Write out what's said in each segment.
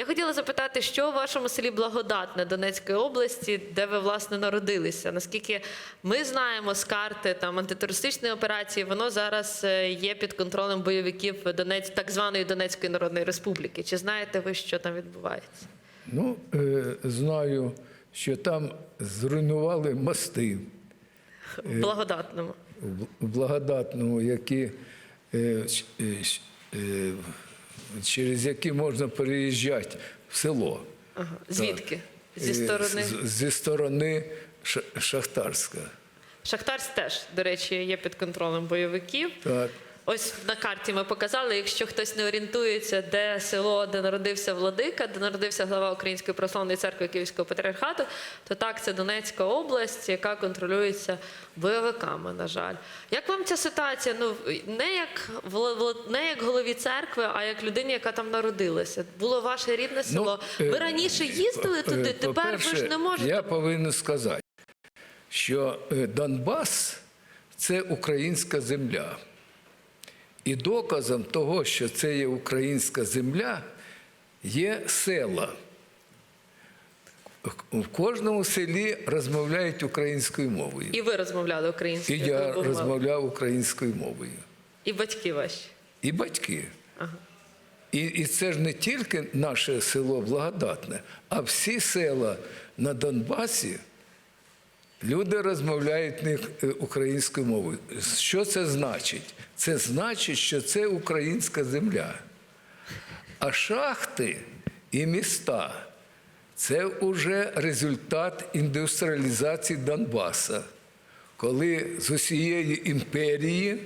Я хотіла запитати, що у вашому селі Благодатне Донецької області, де ви власне народилися? Наскільки ми знаємо з карти там антитерористичної операції, воно зараз е, є під контролем бойовиків Донець, так званої Донецької Народної Республіки. Чи знаєте ви, що там відбувається? Ну, е, знаю, що там зруйнували мости В Благодатному. в благодатному, які, е, е, е, через які можна переїжджати в село. Ага. Звідки? Зі сторони з- Зі сторони Ша- Шахтарська. Шахтарськ теж, до речі, є під контролем бойовиків. Так. Ось на карті ми показали, якщо хтось не орієнтується, де село, де народився владика, де народився глава Української православної церкви Київського патріархату, то так, це Донецька область, яка контролюється бойовиками. На жаль, як вам ця ситуація? Ну не як не як голові церкви, а як людині, яка там народилася. Було ваше рідне село. е, Ви раніше їздили е, туди, тепер ви ж не можете. Я повинен сказати, що е, Донбас це українська земля. І доказом того, що це є українська земля, є села. В кожному селі розмовляють українською мовою. І ви розмовляли українською. я коли були мали. розмовляв українською мовою. І батьки ваші. І батьки. І, і це ж не тільки наше село Благодатне, а всі села на Донбасі люди розмовляють е, українською мовою. Що це значить? Це значить, що це українська земля. А шахти і міста це вже результат індустріалізації Донбаса, коли з усієї імперії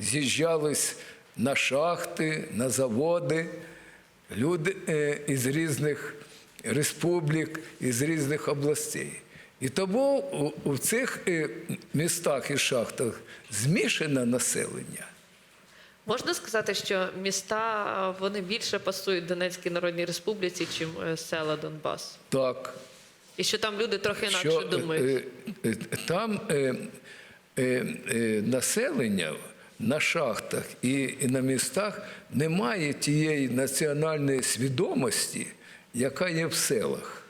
з'їжджались на шахти, на заводи, люди е, із різних республік, із різних областей. І тому у, у цих е, містах і шахтах змішане населення. Можна сказати, що міста вони більше пасують Донецькій Народній Республіці, чим е, села Донбасу. Так, І що там люди трохи інакше що думають. е, е, там е, е, е, населення на шахтах і, і на містах немає тієї національної свідомості, яка є в селах.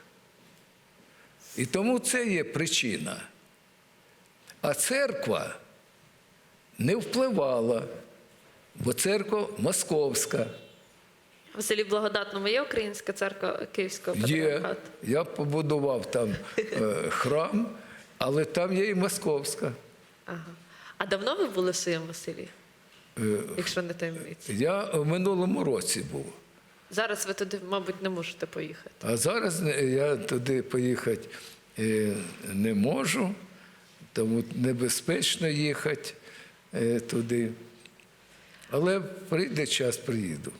І тому це є причина. А церква не впливала, бо церква московська. В селі Благодатному є українська церква Київського Є, я побудував там е, храм, але там є і московська. Ага. А давно ви були в своєму селі, Е, якщо не таємниці? Я в минулому році був. Зараз ви туди, мабуть, не можете поїхати. А зараз я туди поїхати е, не можу, тому небезпечно їхати е, туди. Але прийде час, приїду.